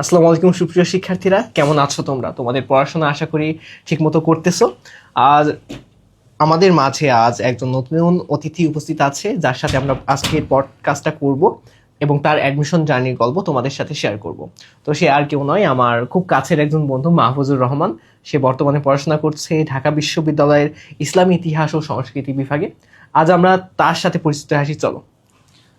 আসসালামু আলাইকুম, সুপ্রিয় শিক্ষার্থীরা। কেমন আছো তোমরা? তোমাদের পড়াশোনা আশা করি ঠিকমতো করতেছো। আর আমাদের মাঝে আজ একজন নতুন অতিথি উপস্থিত আছে, যার সাথে আমরা আজকের পডকাস্টটা করব এবং তার অ্যাডমিশন জার্নির গল্প তোমাদের সাথে শেয়ার করব। তো সে আর কেউ নয়, আমার খুব কাছের একজন বন্ধু, মাহফুজুর রহমান। সে বর্তমানে পড়াশোনা করছে ঢাকা বিশ্ববিদ্যালয়ের ইসলামী ইতিহাস ও সংস্কৃতি বিভাগে। আজ আমরা তার সাথে পরিচিত হাসি চলো।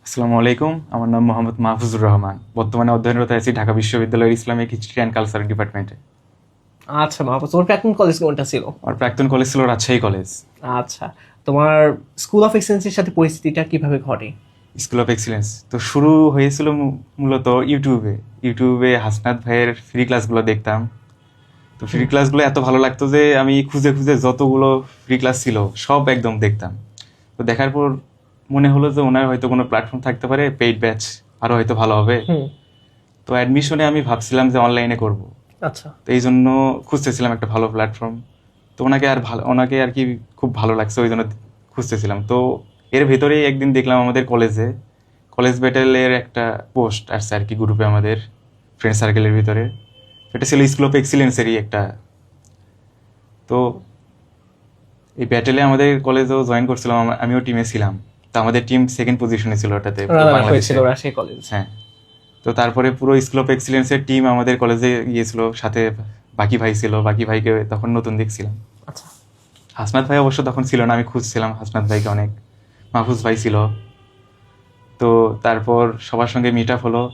আসসালামু আলাইকুম আমার নাম মোহাম্মদ মাহফুজুর রহমান। বর্তমানে অধ্যয়নরত আছি ঢাকা বিশ্ববিদ্যালয়ের ইসলামিক হিস্ট্রি অ্যান্ড কালচার ডিপার্টমেন্টে। আচ্ছা মাহফুজ তোমার প্রাক্তন কলেজ কোনটা ছিল? আমার প্রাক্তন কলেজ ছিল রাজশাহী কলেজ। আচ্ছা তোমার স্কুল অফ এক্সেলেন্সের সাথে পরিস্থিতিটা কীভাবে ঘটে? স্কুল অফ এক্সিলেন্স তো শুরু হয়েছিল মূলত ইউটিউবে। ইউটিউবে হাসনাত ভাইয়ের ফ্রি ক্লাসগুলো দেখতাম। তো ফ্রি ক্লাসগুলো এত ভালো লাগতো যে আমি খুঁজে খুঁজে যতগুলো ফ্রি ক্লাস ছিল সব একদম দেখতাম। তো দেখার পর মনে হলো যে ওনার হয়তো কোনো প্ল্যাটফর্ম থাকতে পারে পেইড ব্যাচ আরও হয়তো ভালো হবে। তো অ্যাডমিশনে আমি ভাবছিলাম যে অনলাইনে করব। আচ্ছা। তো এই জন্য খুঁজতেছিলাম একটা ভালো প্ল্যাটফর্ম তো ওনাকে আর ভালো ওনাকে আর কি খুব ভালো লাগছে ওই জন্য খুঁজতেছিলাম। তো এর ভেতরেই একদিন দেখলাম আমাদের কলেজে কলেজ ব্যাটেলের একটা পোস্ট আসছে আর কি গ্রুপে আমাদের ফ্রেন্ড সার্কেলের ভিতরে। এটা ছিল স্কুল অফ এক্সিলেন্সেরই একটা। তো এই ব্যাটেলে আমাদের কলেজেও জয়েন করছিলাম আমিও টিমে ছিলাম। তো আমাদের টিম সেকেন্ড পজিশনে ছিল ওটাতে। হয়েছিল রাজশাহী কলেজ হ্যাঁ। তো তারপরে পুরো স্কুল অফ এক্সিলেন্সের টিম আমাদের কলেজে গিয়েছিল সাথে বাকি ভাই ছিল বাকি ভাইকে তখন নতুন দেখছিলাম। আচ্ছা। হাসনাত ভাই অবশ্য তখন ছিল না আমি খুঁজছিলাম হাসনাত ভাইকে অনেক। মাহফুজ ভাই ছিল। তো তারপর সবার সঙ্গে মিট আপ হলো।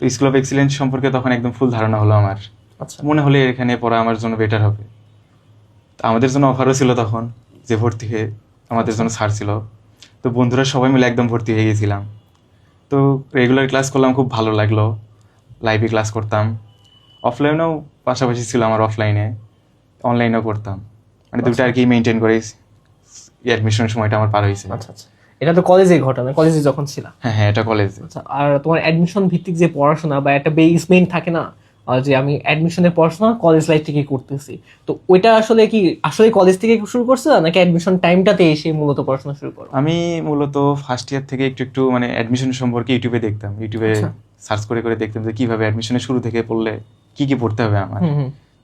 তো স্কুল অফ এক্সিলেন্স সম্পর্কে তখন একদম ফুল ধারণা হলো আমার। আচ্ছা। মনে হলে এখানে পড়া আমার জন্য বেটার হবে। আমাদের জন্য অফারও ছিল তখন যে ভর্তি হয়ে আমাদের জন্য ছাড় ছিল। তো বন্ধুরা সবাই মিলে একদম ভর্তি হয়ে গেছিলাম। তো রেগুলার ক্লাস করলাম খুব ভালো লাগল। লাইভে ক্লাস করতাম। অফলাইনেও পাশাপাশি ছিল আমার অফলাইনে অনলাইনেও করতাম। মানে দুটো আর কি মেনটেন করে অ্যাডমিশনের সময়টা আমার পার হয়েছে। আচ্ছা আচ্ছা। এটা তো কলেজেই ঘটনা কলেজে যখন ছিলাম হ্যাঁ হ্যাঁ এটা কলেজে আচ্ছা আর তোমার অ্যাডমিশন ভিত্তিক যে পড়াশোনা বা একটা বেসমেন্ট থাকে না যে আমি অ্যাডমিশনের পড়াশোনা কলেজ লাইফ থেকে করতেছি। তো ওইটা আসলে কি আসলে কলেজ থেকে শুরু করছে নাকি অ্যাডমিশন টাইমটাতে এসে মূলত পড়াশোনা শুরু করো? আমি মূলত ফার্স্ট ইয়ার থেকে একটু একটু মানে অ্যাডমিশন সম্পর্কে ইউটিউবে দেখতাম। ইউটিউবে আচ্ছা। সার্চ করে করে দেখতাম যে কীভাবে অ্যাডমিশনের শুরু থেকে পড়লে কি কি পড়তে হবে আমার।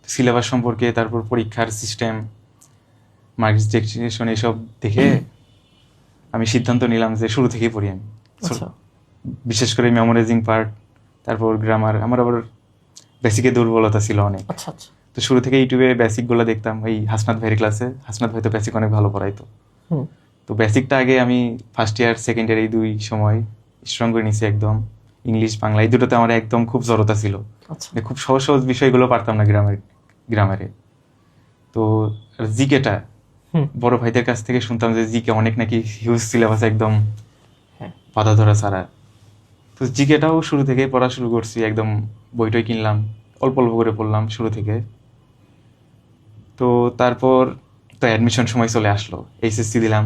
সিলেবাস সম্পর্কে তারপর পরীক্ষার সিস্টেম মার্কস ডেস্টিনেশন এসব দেখে আমি সিদ্ধান্ত নিলাম যে শুরু থেকেই পড়ি আমি। আচ্ছা। বিশেষ করে মেমোরাইজিং পার্ট তারপর গ্রামার আমার আবার বেসিকে দুর্বলতা ছিল অনেক। আচ্ছা আচ্ছা। তো শুরু থেকে ইউটিউবে বেসিকগুলো দেখতাম ওই হাসনাত ভাইয়ের ক্লাসে হাসনাত ভাই তো বেসিক অনেক ভালো পড়াইতো। তো বেসিকটা আগে আমি ফার্স্ট ইয়ার সেকেন্ড ইয়ার এই দুই সময় স্ট্রং করে নিছি একদম। ইংলিশ বাংলা এই দুটোতে আমার একদম খুব জড়তা ছিল। আচ্ছা। খুব সহজ সহজ বিষয়গুলো পারতাম না গ্রামের গ্রামারে। তো জিকেটা হুম। বড় ভাইদের কাছ থেকে শুনতাম যে জিকে অনেক নাকি হিউজ সিলেবাস একদম হ্যাঁ। বাধা ধরা ছাড়া। তো জিকেটাও শুরু থেকে পড়া শুরু করছি একদম বইটই কিনলাম অল্প অল্প করে পড়লাম শুরু থেকে। তো তারপর তো অ্যাডমিশন সময় চলে আসলো এইচএসসি দিলাম।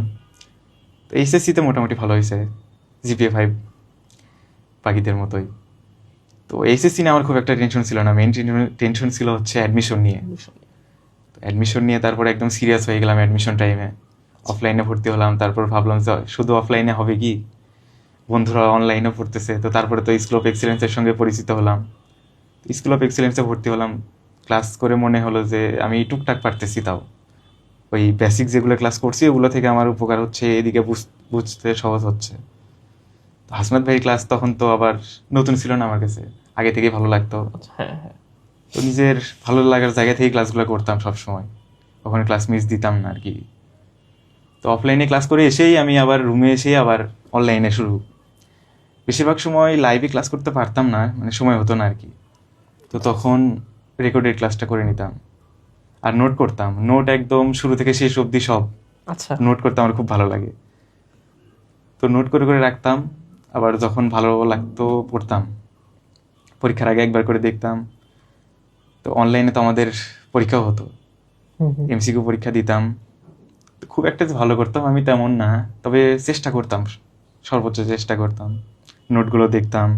তো এইচএসসিতে মোটামুটি ভালো হয়েছে জিপিএ ফাইভ বাকিদের মতোই। তো এইচএসসি নিয়ে আমার খুব একটা টেনশন ছিল না মেন টেনশন ছিল হচ্ছে অ্যাডমিশন নিয়ে। তো অ্যাডমিশন নিয়ে তারপর একদম সিরিয়াস হয়ে গেলাম অ্যাডমিশন টাইমে অফলাইনে ভর্তি হলাম তারপর ভাবলাম যে শুধু অফলাইনে হবে কি? বন্ধুরা অনলাইনে পড়তেছে তো তারপরে তো স্কুল অফ এক্সিলেন্সের সঙ্গে পরিচিত হলাম। স্কুল অফ এক্সিলেন্সে ভর্তি হলাম ক্লাস করে মনে হলো যে আমি টুকটাক পারতেছি তাও। ওই বেসিক যেগুলো ক্লাস করছি ওগুলো থেকে আমার উপকার হচ্ছে এদিকে বুঝ- বুঝতে সহজ হচ্ছে। তো হাসনাত ভাই ক্লাস তখন তো আবার নতুন ছিল না আমার কাছে আগে থেকে ভালো লাগতো। আচ্ছা হ্যাঁ হ্যাঁ। তো নিজের ভালো লাগার জায়গা থেকে ক্লাসগুলো করতাম সব সময় ওখানে ক্লাস মিস দিতাম না আর কি। তো অফলাইনে ক্লাস করে এসেই আমি আবার রুমে এসেই আবার অনলাইনে শুরু বেশিরভাগ সময় লাইভে ক্লাস করতে পারতাম না মানে সময় হতো না আর কি। তো তখন রেকর্ডেড ক্লাসটা করে নিতাম। আর নোট করতাম। নোট একদম শুরু থেকে শেষ অবধি সব। আচ্ছা। নোট করতে আমার খুব ভালো লাগে। তো নোট করে করে রাখতাম। আবার যখন ভালো লাগতো পড়তাম। পরীক্ষার আগে একবার করে দেখতাম। তো অনলাইনে তো আমাদের পরীক্ষাও হতো। এমসিকিউ পরীক্ষা দিতাম। খুব একটা ভালো করতাম আমি তেমন না। তবে চেষ্টা করতাম। সর্বোচ্চ চেষ্টা করতাম। নোটগুলো দেখতাম।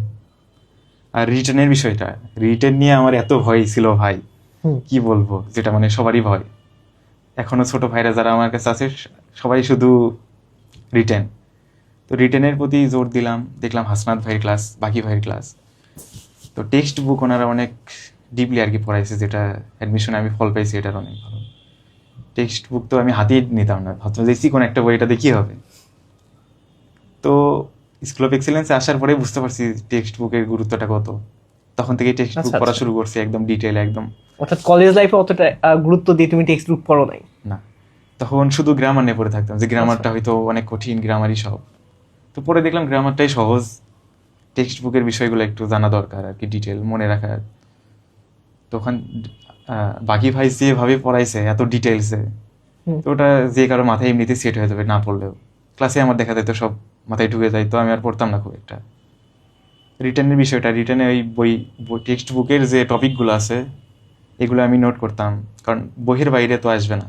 আর রিটার্নের বিষয়টা রিটার্ন নিয়ে আমার এত ভয় ছিল ভাই। কি বলব? যেটা মানে সবারই ভয়। এখনও ছোট ভাইরা যারা আমার কাছে আছে সবাই শুধু রিটেন তো রিটেনের প্রতি জোর দিলাম দেখলাম হাসনাত ভাইয়ের ক্লাস বাকি ভাইয়ের ক্লাস তো টেক্সট বুক ওনারা অনেক ডিপলি আর কি পড়াইছে যেটা অ্যাডমিশনে আমি ফল পাইছি এটার অনেক ভালো। টেক্সট বুক তো আমি হাতেই নিতাম না ভাবতাম দেখছি কোন একটা বই এটা দেখি হবে? তো স্কুল অফ এক্সেলেন্সে আসার পরে বুঝতে পারছি টেক্সট বুকের গুরুত্বটা কত। তখন থেকে টেক্সট বুক পড়া আচ্ছা। শুরু করছি একদম ডিটেল একদম। অর্থাৎ কলেজ লাইফে অতটা গুরুত্ব দিয়ে তুমি টেক্সট বুক পড়ো নাই। না। তখন শুধু গ্রামার নিয়ে পড়ে থাকতাম যে গ্রামারটা আচ্ছা। হয়তো অনেক কঠিন গ্রামারই সব। তো পরে দেখলাম গ্রামারটাই সহজ। টেক্সট বুকের বিষয়গুলো একটু জানা দরকার আর কি ডিটেল মনে রাখার। তখন বাকি ভাই যেভাবে পড়াইছে এত ডিটেলসে। তো ওটা যে কারও মাথায় এমনিতে সেট হয়ে যাবে না পড়লেও। ক্লাসে আমার দেখা যেত সব মাথায় ঢুকে যায় তো আমি আর পড়তাম না খুব একটা। রিটার্নের বিষয়টা রিটার্নে ওই বই টেক্সট বুকের যে টপিকগুলো আছে এগুলো আমি নোট করতাম। কারণ বইয়ের বাইরে তো আসবে না।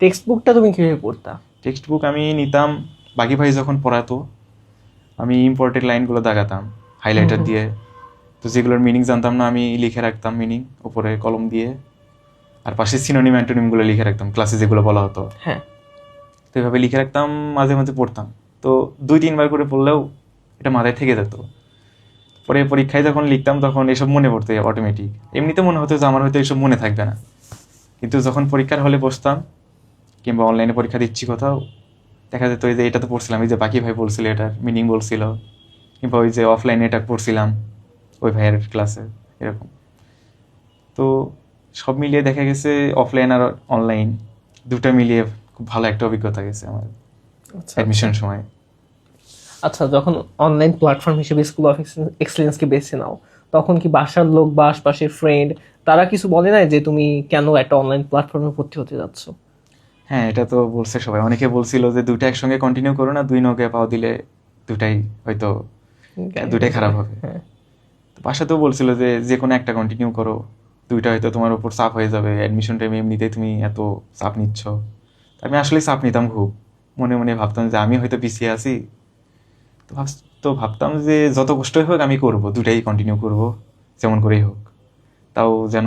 টেক্সট বুকটা তুমি কীভাবে পড়তা? টেক্সট বুক আমি নিতাম বাকি ভাই যখন পড়াতো আমি ইম্পর্টেন্ট লাইনগুলো দাগাতাম হাইলাইটার। দিয়ে। তো যেগুলোর মিনিং জানতাম না আমি লিখে রাখতাম মিনিং উপরে কলম দিয়ে। আর পাশে সিনোনিম অ্যান্টোনিমগুলো লিখে রাখতাম ক্লাসে যেগুলো বলা হতো। হ্যাঁ। তো এভাবে লিখে রাখতাম মাঝে মাঝে পড়তাম। তো দুই, তিনবার করে পড়লেও এটা মাথায় থেকে যেত। পরে পরীক্ষায় যখন লিখতাম তখন এসব মনে পড়তো অটোমেটিক এমনিতে মনে হতো যে আমার হয়তো এসব মনে থাকবে না। কিন্তু যখন পরীক্ষার হলে বসতাম কিংবা অনলাইনে পরীক্ষা দিচ্ছি কোথাও, দেখা যেত ওই যে এটা তো পড়ছিলাম এই যে বাকি ভাই বলছিল এটার মিনিং বলছিল, কিংবা ওই যে অফলাইনে এটা পড়ছিলাম ওই ভাইয়ের ক্লাসে এরকম। তো সব মিলিয়ে দেখা গেছে অফলাইন আর অনলাইন দুটো মিলিয়ে খুব ভালো একটা অভিজ্ঞতা গেছে আমার। আচ্ছা। অ্যাডমিশন সময়। আচ্ছা যখন অনলাইন প্ল্যাটফর্ম হিসেবে স্কুল অফ এক্সেলেন্সকে বেছে নাও তখন কি বাসার লোক বা আশপাশের ফ্রেন্ড তারা কিছু বলে না যে তুমি কেন একটা অনলাইন প্ল্যাটফর্মে ভর্তি হতে যাচ্ছ? হ্যাঁ এটা তো বলছে সবাই। অনেকে বলছিল যে দুটো একসঙ্গে কন্টিনিউ করো না দুই নৌকে পাও দিলে দুটাই হয়তো দুটাই খারাপ হবে। হ্যাঁ। তো বলছিল যে যে কোনো একটা কন্টিনিউ করো দুইটা হয়তো তোমার উপর চাপ হয়ে যাবে অ্যাডমিশন টাইমে এমনিতেই তুমি এত চাপ নিচ্ছ। আমি আসলে চাপ নিতাম খুব। মনে মনে ভাবতাম যে আমি হয়তো পিছিয়ে আছি। তো ভাব তো ভাবতাম যে যত কষ্টই হোক আমি করব দুটাই কন্টিনিউ করব যেমন করেই হোক। তাও যেন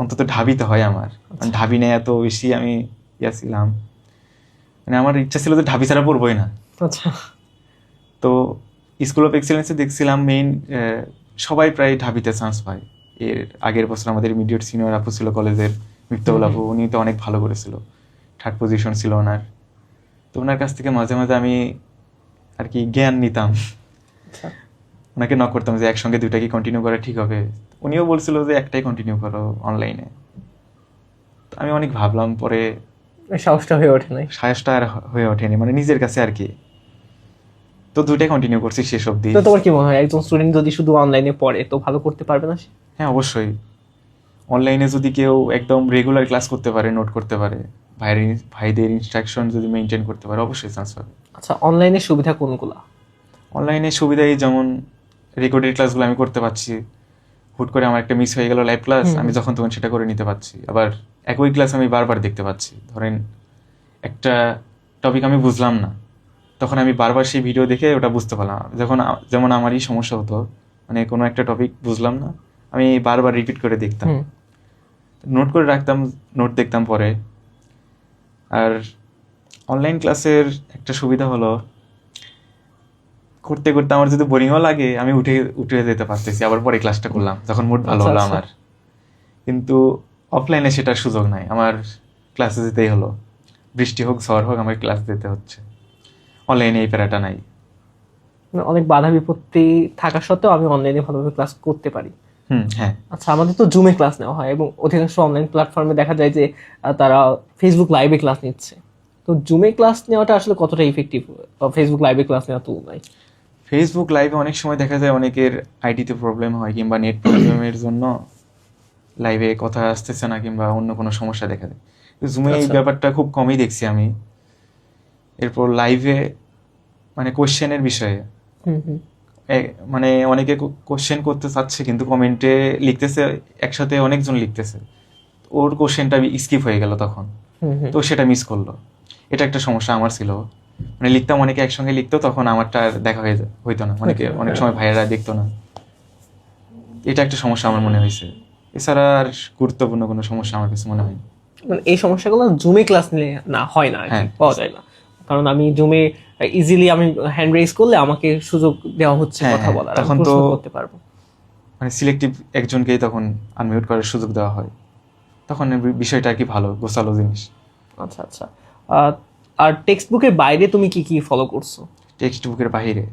অন্তত ঢাবিতে হয় আমার। মানে ঢাবি নেই এত বেশি আমি ইয়া ছিলাম। মানে আমার ইচ্ছা ছিল যে ঢাবি ছাড়া পড়বোই না। আচ্ছা। তো স্কুল অফ এক্সেলেন্সে দেখছিলাম মেইন সবাই প্রায় ঢাবিতে চান্স পায়। এর আগের বছর আমাদের ইমিডিয়েট সিনিয়র আপু ছিল কলেজের আপু উনি তো অনেক ভালো করেছিল। থার্ড পজিশন ছিল ওনার। তো ওনার কাছ থেকে মাঝে মাঝে আমি আর কি জ্ঞান নিতাম। আচ্ছা। ওনাকে নক করতাম যে একসঙ্গে দুইটা কি কন্টিনিউ করা ঠিক হবে? উনিও বলছিল যে একটাই কন্টিনিউ করো অনলাইনে আমি অনেক ভাবলাম পরে সাহসটা হয়ে ওঠে নাই। সাহসটা আর হয়ে ওঠেনি মানে নিজের কাছে আর কি। তো দুইটাই কন্টিনিউ করছি শেষ অবধি। তো তোমার কি মনে হয় একজন স্টুডেন্ট যদি শুধু অনলাইনে পড়ে তো ভালো করতে পারবে না হ্যাঁ অবশ্যই। অনলাইনে যদি কেউ একদম রেগুলার ক্লাস করতে পারে নোট করতে পারে ভাইয়ের ভাইদের ইনস্ট্রাকশন যদি মেনটেন করতে পারে অবশ্যই চান্স পাবে আচ্ছা অনলাইনের সুবিধা কোনগুলো? অনলাইনে সুবিধাই যেমন রেকর্ডেড ক্লাসগুলো আমি করতে পারছি। হুট করে আমার একটা মিস হয়ে গেল লাইভ ক্লাস আমি যখন তখন সেটা করে নিতে পারছি। আবার একই ক্লাস আমি বারবার দেখতে পাচ্ছি। ধরেন একটা টপিক আমি বুঝলাম না তখন আমি বারবার সেই ভিডিও দেখে ওটা বুঝতে পারলাম। যখন যেমন আমারই সমস্যা হতো মানে কোনো একটা টপিক বুঝলাম না আমি বারবার রিপিট করে দেখতাম। নোট করে রাখতাম নোট দেখতাম পরে। আর অনলাইন ক্লাসের একটা সুবিধা হলো করতে করতে আমার যদি বোরিংও লাগে আমি উঠে উঠে যেতে পারতেছি। আবার পরে ক্লাসটা করলাম যখন মুড ভালো আচ্ছা, হলো আচ্ছা। আমার। কিন্তু অফলাইনে সেটার সুযোগ নাই। আমার ক্লাসে যেতেই হলো। বৃষ্টি হোক ঝড় হোক আমার ক্লাস দিতে হচ্ছে। অনলাইনে এই প্যারাটা নাই। মানে অনেক বাধা বিপত্তি থাকা সত্ত্বেও আমি অনলাইনে ভালোভাবে ক্লাস করতে পারি। হ্যাঁ। আচ্ছা আমাদের তো জুমে ক্লাস নেওয়া হয় এবং অধিকাংশ অনলাইন প্ল্যাটফর্মে দেখা যায় যে তারা ফেসবুক লাইভে ক্লাস নিচ্ছে। তো জুমে ক্লাস নেওয়াটা আসলে কতটা ইফেক্টিভ ফেসবুক লাইভে ক্লাস নেওয়া তুলনায়? ফেসবুক লাইভে অনেক সময় দেখা যায় অনেকের আইডিতে প্রবলেম হয় কিংবা নেট প্রবলেমের জন্য লাইভে কথা আসতেছে না কিংবা অন্য কোনো সমস্যা দেখা যায় জুমে এই আচ্ছা। ব্যাপারটা খুব কমই দেখছি আমি। এরপর লাইভে মানে কোশ্চেনের বিষয়ে। হুম হুম। এ- মানে অনেকে কোশ্চেন করতে চাচ্ছে কিন্তু কমেন্টে লিখতেছে একসাথে অনেকজন লিখতেছে। ওর কোশ্চেনটা স্কিপ হয়ে গেল তখন। তো সেটা মিস করল। এটা একটা সমস্যা আমার ছিল। মানে লিখতাম অনেকে একসঙ্গে লিখতো তখন আমারটা দেখা হয়ে হইতো না। অনেকে অনেক। সময় ভাইয়েরা দেখতো না। এটা একটা সমস্যা আমার মনে হয়েছে। এছাড়া আর গুরুত্বপূর্ণ কোনো সমস্যা আমার কাছে মনে হয় মানে এই সমস্যাগুলো জুমে ক্লাস নিলে না হয় না হ্যাঁ। পাওয়া যায় না। কারণ আমি জুমে ইজিলি আমি হ্যান্ড রেজ করলে আমাকে সুযোগ দেওয়া হচ্ছে হ্যাঁ, কথা হ্যাঁ, বলার। তখন তো করতে পারব। মানে সিলেক্টিভ একজনকেই তখন আনমিউট করার সুযোগ দেওয়া হয়। তখন বিষয়টা আর কি ভালো গোছালো জিনিস। আচ্ছা আচ্ছা। আর টেক্সট বুকের বাইরে তুমি কি কি ফলো করছ? টেক্সট বুকের বাইরে।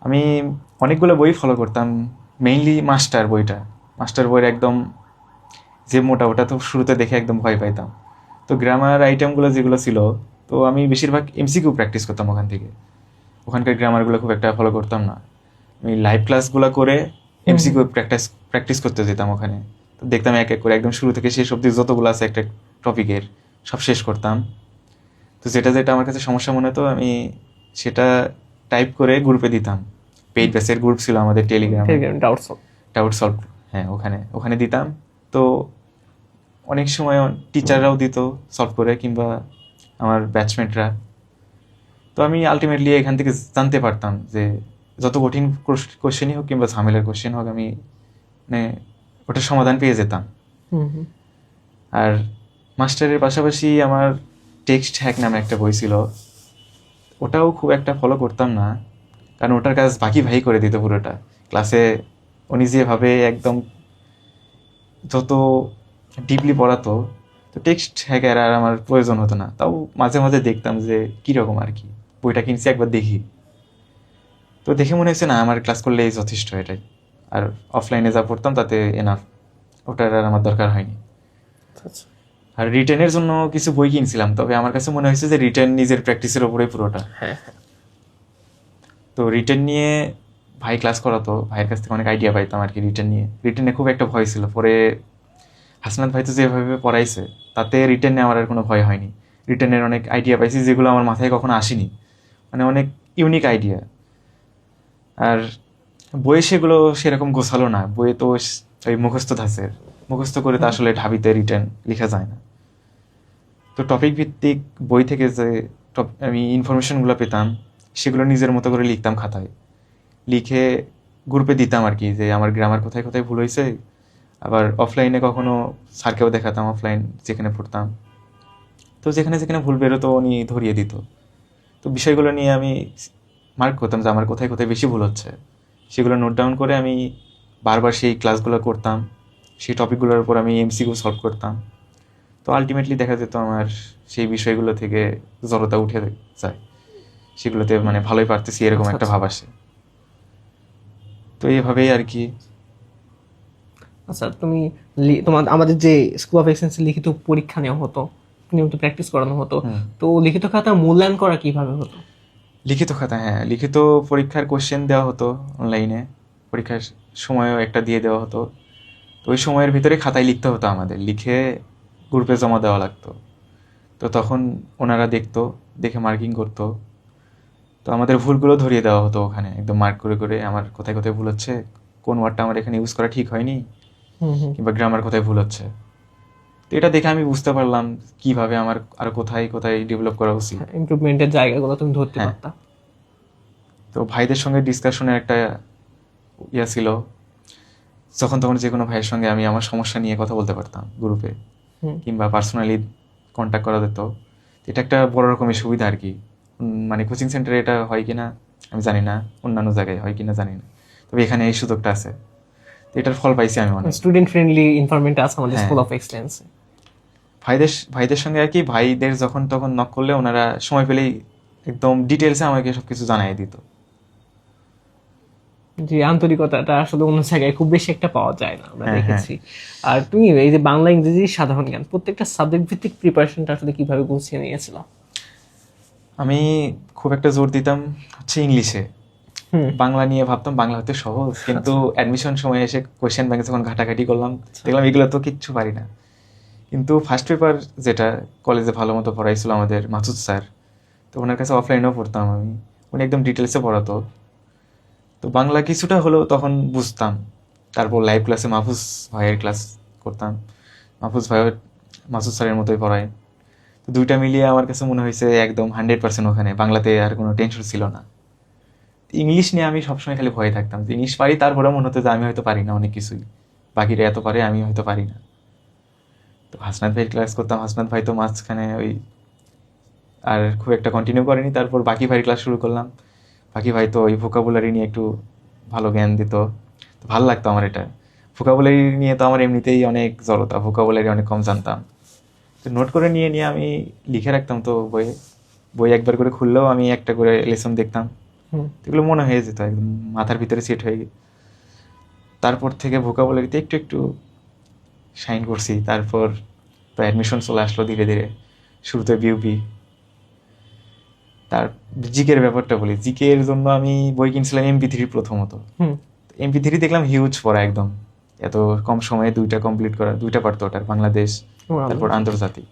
আমি অনেকগুলো বই ফলো করতাম মেইনলি মাস্টার বইটা। মাস্টার বইয়ের একদম যে মোটা ওটা তো শুরুতে দেখে একদম ভয় পাইতাম। তো গ্রামার আইটেমগুলো যেগুলো ছিল তো আমি বেশিরভাগ এমসিকিউ প্র্যাকটিস করতাম ওখান থেকে। ওখানকার গ্রামারগুলো খুব একটা ফলো করতাম না। আমি লাইভ ক্লাসগুলো করে এমসিকিউ প্র্যাকটিস প্র্যাকটিস করতে যেতাম ওখানে। তো দেখতাম এক এক করে একদম শুরু থেকে শেষ অবধি যতগুলো আছে একটা টপিকের সব শেষ করতাম। তো যেটা যেটা আমার কাছে সমস্যা মনে হতো আমি সেটা টাইপ করে গ্রুপে দিতাম। পেইড ব্যাচের গ্রুপ ছিল আমাদের Telegram doubt solve doubt solve হ্যাঁ ওখানে ওখানে দিতাম। তো অনেক সময় টিচাররাও দিত সলভ করে কিংবা আমার ব্যাচমেটরা তো আমি আলটিমেটলি এখান থেকে জানতে পারতাম যে যত কঠিন কোশ্চেনই হোক কিংবা ঝামেলার কোশ্চেন হোক আমি মানে ওটার সমাধান পেয়ে যেতাম। আর মাস্টারের পাশাপাশি আমার টেক্সট হ্যাক নামে একটা বই ছিল। ওটাও খুব একটা ফলো করতাম না কারণ ওটার কাজ বাকি ভাই করে দিত পুরোটা। ক্লাসে উনি যেভাবে একদম যত ডিপলি পড়াতো তো টেক্সট হ্যাকের আর আমার প্রয়োজন হতো না। তাও মাঝে মাঝে দেখতাম যে কীরকম আর কি? বইটা কিনছি একবার দেখি। তো দেখে মনে হয়েছে না আমার ক্লাস করলেই যথেষ্ট এটাই। আর অফলাইনে যা পড়তাম তাতে এনাফ ওটার আর আমার দরকার হয়নি। আচ্ছা। আর রিটার্নের জন্য কিছু বই কিনছিলাম তবে আমার কাছে মনে হয়েছে যে রিটার্ন নিজের প্র্যাকটিসের ওপরে পুরোটা। হ্যাঁ হ্যাঁ। তো রিটার্ন নিয়ে ভাই ক্লাস করাতো ভাইয়ের কাছ থেকে অনেক আইডিয়া পাইতাম আর কি রিটার্ন নিয়ে। রিটার্নে খুব একটা ভয় ছিল পরে হাসনাত ভাই তো যেভাবে পড়াইছে তাতে রিটেন নিয়ে আমার আর কোনো ভয় হয়নি। রিটার্নের অনেক আইডিয়া পাইছি যেগুলো আমার মাথায় কখনো আসেনি। মানে অনেক ইউনিক আইডিয়া আর বইয়ে সেগুলো সেরকম গোছালো না। বইয়ে তো ওই মুখস্থ ধাঁচের মুখস্থ করে তো আসলে ঢাবিতে রিটার্ন লেখা যায় না। তো টপিক ভিত্তিক বই থেকে যে টপ- আমি ইনফরমেশনগুলো পেতাম সেগুলো নিজের মতো করে লিখতাম খাতায়। লিখে গ্রুপে দিতাম আর কি যে আমার গ্রামার কোথায় কোথায় ভুল হয়েছে আবার অফলাইনে কখনো স্যারকেও দেখাতাম অফলাইন যেখানে পড়তাম। তো যেখানে যেখানে ভুল বেরোতো উনি ধরিয়ে দিত। তো বিষয়গুলো নিয়ে আমি মার্ক করতাম যে আমার কোথায় কোথায় বেশি ভুল হচ্ছে। সেগুলো নোট ডাউন করে আমি বারবার সেই ক্লাসগুলো করতাম। সেই টপিকগুলোর উপর আমি এমসিকিউ সলভ করতাম। তো আলটিমেটলি দেখা যেত আমার সেই বিষয়গুলো থেকে জড়তা উঠে যায়। সেগুলোতে মানে ভালোই পারতেছি এরকম আচ্ছা, একটা আচ্ছা। ভাব আসে। তো এইভাবেই আর কি আচ্ছা তুমি তোমার আমাদের যে স্কুল অফ এক্সেন্সে লিখিত পরীক্ষা নেওয়া হতো নিয়মিত প্র্যাকটিস করানো হতো তো লিখিত খাতা মূল্যায়ন করা কীভাবে হতো? লিখিত খাতা হ্যাঁ লিখিত পরীক্ষার কোশ্চেন দেওয়া হতো অনলাইনে পরীক্ষার সময়ও একটা দিয়ে দেওয়া হতো। তো ওই সময়ের ভিতরে খাতায় লিখতে হতো আমাদের লিখে গ্রুপে জমা দেওয়া লাগতো। তো তখন ওনারা দেখতো দেখে মার্কিং করতো। তো আমাদের ভুলগুলো ধরিয়ে দেওয়া হতো ওখানে একদম মার্ক করে করে আমার কোথায় কোথায় ভুল হচ্ছে কোন ওয়ার্ডটা আমার এখানে ইউজ করা ঠিক হয়নি কিংবা গ্রামার কোথায় ভুল হচ্ছে। তো এটা দেখে আমি বুঝতে পারলাম কীভাবে আমার আর কোথায় কোথায় ডেভেলপ করা উচিত। ইমপ্রুভমেন্টের জায়গাগুলো তুমি ধরতে হ্যাঁ। পারতা। তো ভাইদের সঙ্গে ডিসকাশনের একটা ইয়া ছিল। যখন তখন যে কোনো ভাইয়ের সঙ্গে আমি আমার সমস্যা নিয়ে কথা বলতে পারতাম গ্রুপে কিংবা পার্সোনালি কন্ট্যাক্ট করা যেত এটা একটা বড় রকমের সুবিধা আর কি। মানে কোচিং সেন্টারে এটা হয় কিনা আমি জানি না। অন্যান্য জায়গায় হয় কিনা জানি না। তবে এখানে এই সুযোগটা আছে। এটার ফল পাইছি আমি অনেক। স্টুডেন্ট ফ্রেন্ডলি ইনভারনমেন্ট আছে আমাদের। স্কুল অফ এক্সেলেন্সে ভাইদের ভাইদের সঙ্গে আর কি ভাইদের যখন তখন নক করলে ওনারা সময় পেলেই একদম ডিটেলসে আমাকে সব কিছু জানাই দিত। যে আন্তরিকতাটা আসলে অন্য জায়গায় খুব বেশি একটা পাওয়া যায় না আমরা হ্যাঁ, হ্যাঁ। দেখেছি। আর তুমি এই যে বাংলা ইংরেজি সাধারণ জ্ঞান প্রত্যেকটা সাবজেক্ট ভিত্তিক প্রিপারেশনটা আসলে কীভাবে গুছিয়ে নিয়েছিল? আমি খুব একটা জোর দিতাম হচ্ছে ইংলিশে। বাংলা নিয়ে ভাবতাম বাংলা হতে সহজ। কিন্তু অ্যাডমিশন সময় এসে কোয়েশ্চেন ব্যাংকে যখন ঘাটাঘাটি করলাম দেখলাম এগুলো তো কিচ্ছু পারি না। কিন্তু ফার্স্ট পেপার যেটা কলেজে ভালো মতো পড়াইছিল আমাদের মাসুদ স্যার তো ওনার কাছে অফলাইনেও পড়তাম আমি। উনি একদম ডিটেলসে পড়াতো। তো বাংলা কিছুটা হলেও তখন বুঝতাম। তারপর লাইভ ক্লাসে মাহফুজ ভাইয়ের ক্লাস করতাম। মাহফুজ ভাইও মাসুদ স্যারের মতোই পড়ায়। তো দুইটা মিলিয়ে আমার কাছে মনে হয়েছে একদম হান্ড্রেড পার্সেন্ট ওখানে। বাংলাতে আর কোনো টেনশন ছিল না। ইংলিশ নিয়ে আমি সবসময় খালি ভয়ে থাকতাম যে ইংলিশ পারি তারপরে মনে হতো যে আমি হয়তো পারি না অনেক কিছুই। বাকিরা এত পারে আমি হয়তো পারি না। তো হাসনাত ভাই ক্লাস করতাম, হাসনাত ভাই তো মাঝখানে ওই আর খুব একটা কন্টিনিউ করেনি, তারপর বাকি ভাই ক্লাস শুরু করলাম। বাকি ভাই তো ওই ভোকাবুলারি নিয়ে একটু ভালো জ্ঞান দিত। তো ভালো লাগতো আমার এটা। ভোকাবুলারি নিয়ে তো আমার এমনিতেই অনেক জড়তা ভোকাবুলারি অনেক কম জানতাম। তো নোট করে নিয়ে নিয়ে আমি লিখে রাখতাম তো বইয়ে। বই একবার করে খুললেও আমি একটা করে লেসন দেখতাম। এগুলো মনে হয়ে যেত একদম মাথার ভিতরে সেট হয়ে গে তারপর থেকে ভোকাবুলারিতে একটু একটু সাইন করছি। তারপর তো অ্যাডমিশন চলে আসলো ধীরে ধীরে শুরুতে বিউপি তার জিকের ব্যাপারটা বলি। জিকের জন্য আমি বই কিনছিলাম এমপি থ্রি প্রথমত। এমপি থ্রি দেখলাম হিউজ পড়া একদম। এত কম সময়ে দুইটা কমপ্লিট করা দুইটা পারতো ওটার বাংলাদেশ তারপর আন্তর্জাতিক।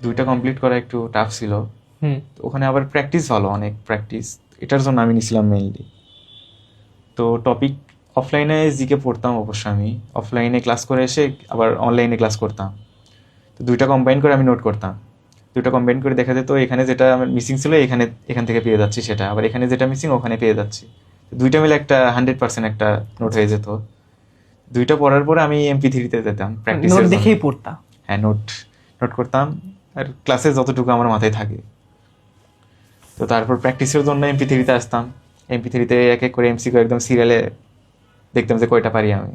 দুইটা কমপ্লিট করা একটু টাফ ছিল। ওখানে আবার প্র্যাকটিস ভালো অনেক প্র্যাকটিস এটার জন্য আমি নিয়েছিলাম মেনলি তো টপিক অফলাইনে জিকে পড়তাম অবশ্য আমি। অফলাইনে ক্লাস করে এসে আবার অনলাইনে ক্লাস করতাম। তো দুইটা কম্বাইন করে আমি নোট করতাম। দুটো কম্বাইন করে দেখা যেত এখানে যেটা আমার মিসিং ছিল এখানে এখান থেকে পেয়ে যাচ্ছি সেটা। আবার এখানে যেটা মিসিং ওখানে পেয়ে যাচ্ছি। তো দুইটা মিলে একটা হান্ড্রেড পার্সেন্ট একটা নোট হয়ে যেত। দুইটা পড়ার পরে আমি এমপি থ্রিতে যেতাম প্র্যাকটিস দেখেই পড়তাম হ্যাঁ নোট নোট করতাম। আর ক্লাসে যতটুকু আমার মাথায় থাকে। তো তারপর প্র্যাকটিসের জন্য এমপি থ্রিতে আসতাম। এমপি থ্রিতে এক এক করে এমসিকিউ একদম সিরিয়ালে দেখতাম যে কয়টা পারি আমি।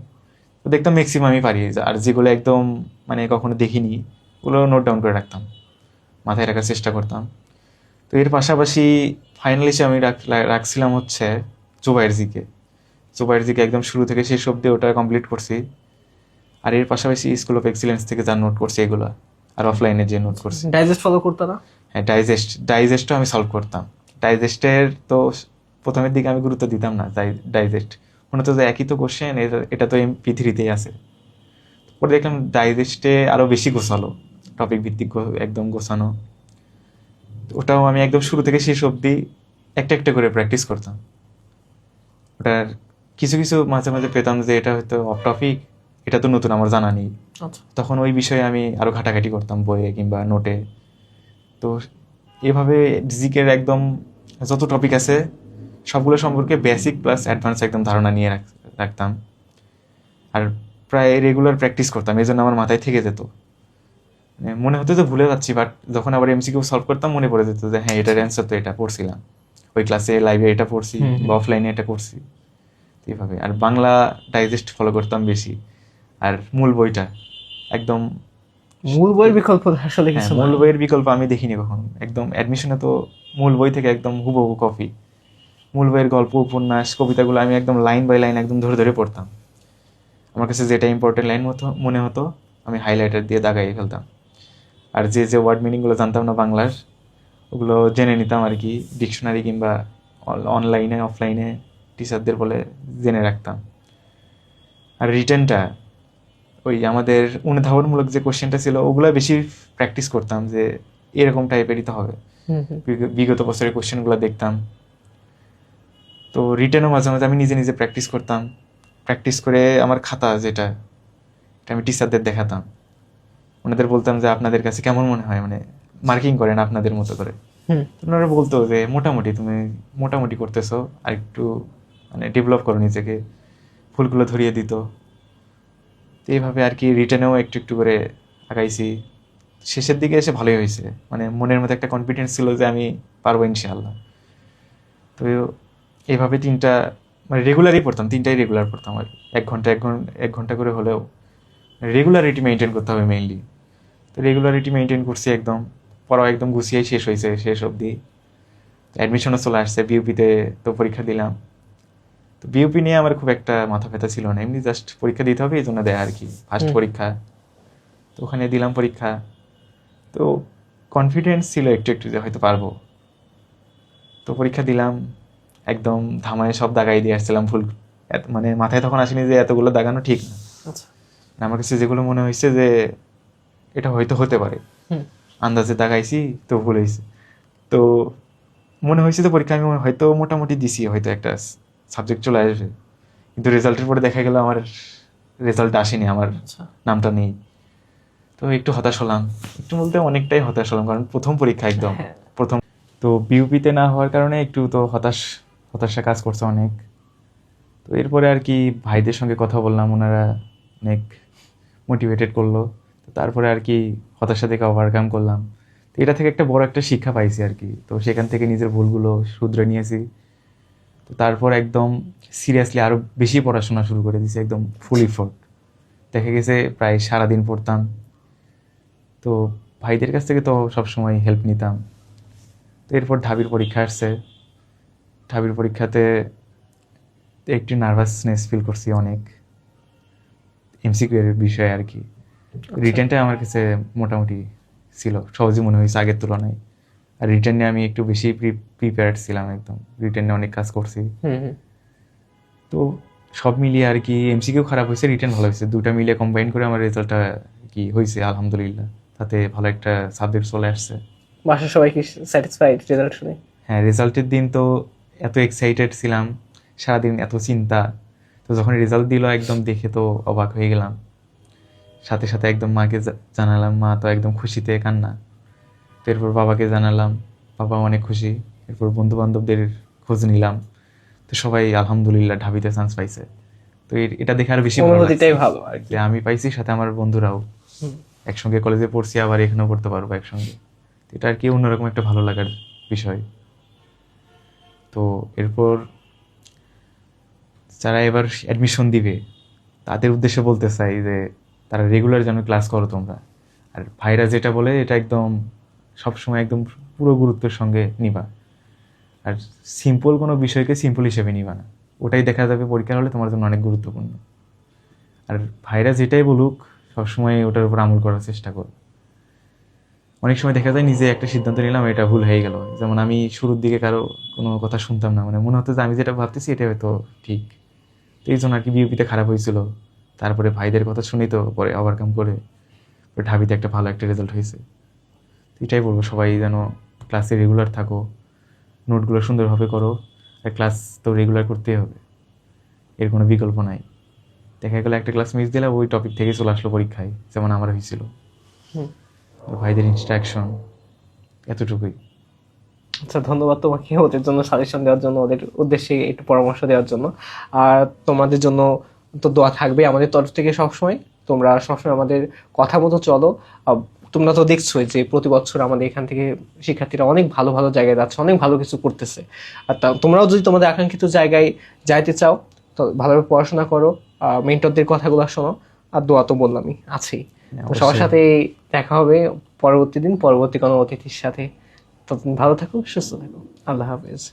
তো দেখতাম ম্যাক্সিমামই পারি। আর যেগুলো একদম মানে কখনো দেখিনি, ওগুলো নোট ডাউন করে রাখতাম। মাথায় রাখার চেষ্টা করতাম। তো এর পাশাপাশি ফাইনালি আমি রাখ- রাখছিলাম হচ্ছে জুবাইয়ের জিকে। জুবাইয়ের জিকে একদম শুরু থেকে শেষ অব্দি ওটা কমপ্লিট করছি। আর এর পাশাপাশি স্কুল অফ এক্সিলেন্স থেকে যা নোট করছি এগুলো। আর অফলাইনে যে নোট করছি। ডাইজেস্ট ফলো করতা না? হ্যাঁ ডাইজেস্ট ডাইজেস্টও আমি সলভ করতাম। ডাইজেস্টের তো প্রথমের দিকে আমি গুরুত্ব দিতাম না ডাইজেস্ট মনে হতো যে একই তো কোশ্চেন এটা তো এমপি থ্রিতেই আছে। পরে দেখলাম ডাইজেস্টে আরও বেশি গোছালো টপিক ভিত্তিক একদম গোছানো। ওটাও আমি একদম শুরু থেকে শেষ অবধি একটা একটা করে প্র্যাকটিস করতাম। ওটার কিছু কিছু মাঝে মাঝে পেতাম যে এটা হয়তো অফ টপিক এটা তো নতুন আমার জানা নেই। তখন ওই বিষয়ে আমি আরও ঘাটাঘাটি করতাম বইয়ে কিংবা নোটে তো এভাবে ডিজিকের একদম যত টপিক আছে সবগুলো সম্পর্কে বেসিক প্লাস অ্যাডভান্স একদম ধারণা নিয়ে রাখতাম। আর প্রায় রেগুলার প্র্যাকটিস করতাম এই জন্য আমার মাথায় থেকে যেত। মানে মনে হতো তো ভুলে যাচ্ছি বাট যখন আবার এমসিকিউ সলভ করতাম মনে পড়ে যেত যে হ্যাঁ এটার অ্যান্সার তো এটা পড়ছিলাম। ওই ক্লাসে লাইভে এটা পড়ছি। বা অফলাইনে এটা করছি তো এইভাবে আর বাংলা ডাইজেস্ট ফলো করতাম বেশি। আর মূল বইটা একদম মূল বইয়ের বিকল্প আসলে হ্যাঁ, কিছু মূল বইয়ের বিকল্প আমি দেখিনি কখনো। একদম অ্যাডমিশনে তো মূল বই থেকে একদম হুবহু কপি মূল বইয়ের গল্প উপন্যাস কবিতাগুলো আমি একদম লাইন বাই লাইন একদম ধরে ধরে পড়তাম। আমার কাছে যেটা ইম্পর্টেন্ট লাইন মতো মনে হতো আমি হাইলাইটার দিয়ে দাগাই ফেলতাম। আর যে যে ওয়ার্ড মিনিংগুলো জানতাম না বাংলার ওগুলো জেনে নিতাম আর কি ডিকশনারি কিংবা অনলাইনে অফলাইনে টিচারদের বলে জেনে রাখতাম। আর রিটেনটা ওই আমাদের অনুধাবনমূলক যে কোশ্চেনটা ছিল ওগুলো বেশি প্র্যাকটিস করতাম যে এরকম টাইপেরই তো হবে। বিগত বছরের কোশ্চেনগুলো দেখতাম। তো রিটেনও মাঝে মাঝে আমি নিজে নিজে প্র্যাকটিস করতাম। প্র্যাকটিস করে আমার খাতা যেটা এটা আমি টিচারদের দেখাতাম। ওনাদের বলতাম যে আপনাদের কাছে কেমন মনে হয়? মানে মার্কিং করেন আপনাদের মতো করে। ওনারা বলতো যে মোটামুটি তুমি মোটামুটি করতেছো আর একটু মানে ডেভেলপ করো নিজেকে। ফুলগুলো ধরিয়ে দিত। তো এইভাবে আর কি রিটেনেও একটু একটু করে আগাইছি। শেষের দিকে এসে ভালোই হয়েছে। মানে মনের মধ্যে একটা কনফিডেন্স ছিল যে আমি পারব ইনশাআল্লাহ। তো এইভাবে তিনটা মানে রেগুলারই পড়তাম, তিনটাই রেগুলার পড়তাম আর এক ঘণ্টা এক ঘণ্টা এক ঘণ্টা করে হলেও রেগুলারিটি মেনটেন করতে হবে মেইনলি তো রেগুলারিটি মেনটেন করছি একদম। পড়াও একদম গুছিয়েই শেষ হয়েছে, শেষ অবধি। অ্যাডমিশনও চলে আসছে বিউপিতে তো পরীক্ষা দিলাম। তো বিউপি নিয়ে আমার খুব একটা মাথা ব্যথা ছিল না। এমনি জাস্ট পরীক্ষা দিতে হবে এই জন্য দেয় আর কি। ফার্স্ট পরীক্ষা। তো ওখানে দিলাম পরীক্ষা। তো কনফিডেন্স ছিল একটু একটু যে হয়তো পারব। তো পরীক্ষা দিলাম। একদম ধামায় সব দাগাই দিয়ে আসছিলাম এত- মানে মাথায় তখন আসেনি যে এতগুলো দাগানো ঠিক না। আচ্ছা। আমার কাছে যেগুলো মনে হয়েছে যে এটা হয়তো হতে পারে। আন্দাজে দাগাইছি তো ভুল হয়েছে। তো মনে হয়েছে তো পরীক্ষা আমি হয়তো মোটামুটি দিছি হয়তো একটা সাবজেক্ট চলে আসবে। কিন্তু রেজাল্টের পরে দেখা গেল আমার রেজাল্ট আসেনি আমার আচ্ছা। নামটা নেই। তো একটু হতাশ হলাম। একটু বলতে অনেকটাই হতাশ হলাম কারণ প্রথম পরীক্ষা একদম। হ্যাঁ। প্রথম তো বিউপিতে না হওয়ার কারণে একটু তো হতাশ হতাশা কাজ করছে অনেক। তো এরপরে আর কি ভাইদের সঙ্গে কথা বললাম ওনারা অনেক মোটিভেটেড করল। তো তারপরে আর কি হতাশা থেকে ওভারকাম করলাম। তো এটা থেকে একটা বড় একটা শিক্ষা পাইছি আর কি। তো সেখান থেকে নিজের ভুলগুলো শুধরে নিয়েছি। তো তারপর একদম সিরিয়াসলি আরও বেশি পড়াশোনা শুরু করে দিয়েছি একদম ফুল ইফোর্ট দেখা গেছে প্রায় সারাদিন পড়তাম। তো ভাইদের কাছ থেকে তো সবসময় হেল্প নিতাম। তো এরপর ঢাবির পরীক্ষা আসছে। ঢাবির পরীক্ষাতে একটু নার্ভাসনেস ফিল করছি অনেক। এমসিকিউ এর বিষয়ে আর কি। রিটেনটা আমার কাছে মোটামুটি ছিল সহজই মনে হয়েছে আগের তুলনায়। আর রিটেনে আমি একটু বেশি প্রিপেয়ার্ড ছিলাম একদম। রিটেনে অনেক কাজ করছি। তো সব মিলিয়ে আর কি এমসি এমসিকিউ খারাপ হয়েছে রিটার্ন ভালো হয়েছে। দুটা মিলিয়ে কম্বাইন করে আমার রেজাল্টটা কি হয়েছে আলহামদুলিল্লাহ। তাতে ভালো একটা সাবজেক্ট চলে আসছে। বাসার সবাই কি স্যাটিসফাইড রেজাল্ট শুনে? হ্যাঁ রেজাল্টের দিন তো এত এক্সাইটেড ছিলাম সারাদিন এত চিন্তা। তো যখন রেজাল্ট দিল একদম দেখে তো অবাক হয়ে গেলাম। সাথে সাথে একদম মাকে জানালাম মা তো একদম খুশিতে কান্না। তো এরপর বাবাকে জানালাম বাবা অনেক খুশি। এরপর বন্ধু বান্ধবদের খোঁজ নিলাম। তো সবাই আলহামদুলিল্লাহ ঢাবিতে চান্স পাইছে। তো এটা দেখে আর বেশি ভালো অনুভূতিটাই ভালো আর কি। আমি পাইছি সাথে আমার বন্ধুরাও। একসঙ্গে কলেজে পড়ছি আবার এখানেও পড়তে পারব একসঙ্গে। এটা আর কি অন্যরকম একটা ভালো লাগার বিষয়। তো এরপর যারা এবার অ্যাডমিশন দিবে তাদের উদ্দেশ্যে বলতে চাই যে তারা রেগুলার যেন ক্লাস করো তোমরা। আর ভাইরা যেটা বলে এটা একদম সবসময় একদম পুরো গুরুত্বের সঙ্গে নিবা। আর সিম্পল কোনো বিষয়কে সিম্পল হিসেবে নিবা না। ওটাই দেখা যাবে পরীক্ষার হলে তোমার জন্য অনেক গুরুত্বপূর্ণ। আর ভাইরা যেটাই বলুক, সবসময় ওটার উপর আমল করার চেষ্টা করো। অনেক সময় দেখা যায় নিজে একটা সিদ্ধান্ত নিলাম, এটা ভুল হয়ে গেল। যেমন আমি শুরুর দিকে কারও কোনো কথা শুনতাম না। মানে মনে হতো যে আমি যেটা ভাবতেছি এটা হয়তো ঠিক। তো এই জন্য আর কি বিউপিতে খারাপ হয়েছিল। তারপরে ভাইদের কথা শুনি তো পরে ওভারকাম করে ঢাবিতে একটা ভালো একটা রেজাল্ট হয়েছে। এটাই বলব সবাই যেন ক্লাসে রেগুলার থাকো নোটগুলো সুন্দরভাবে করো আর ক্লাস তো রেগুলার করতেই হবে এর কোনো বিকল্প নাই। দেখা গেলো একটা ক্লাস মিস দিলে ওই টপিক থেকে চলে আসলো পরীক্ষায় যেমন আমার হয়েছিল। ভাইদের ইনস্ট্রাকশন এতটুকুই। আচ্ছা ধন্যবাদ তোমাকে ওদের জন্য সাজেশন দেওয়ার জন্য ওদের উদ্দেশ্যে একটু পরামর্শ দেওয়ার জন্য। আর তোমাদের জন্য তো দোয়া থাকবে আমাদের তরফ থেকে সবসময়। তোমরা সবসময় আমাদের কথা মতো চলো। তোমরা তো দেখছোই যে প্রতি বছর আমাদের এখান থেকে শিক্ষার্থীরা অনেক ভালো ভালো জায়গায় যাচ্ছে অনেক ভালো কিছু করতেছে। আর তোমরাও যদি তোমাদের আকাঙ্ক্ষিত জায়গায় যাইতে চাও তো ভালোভাবে পড়াশোনা করো মেন্টরদের কথাগুলো শোনো আর দোয়া তো বললামই আছেই। হ্যাঁ, তো সবার সাথে দেখা হবে পরবর্তী দিন পরবর্তী কোনো অতিথির সাথে। ততদিন ভালো থাকো সুস্থ থাকো। আল্লাহ হাফেজ।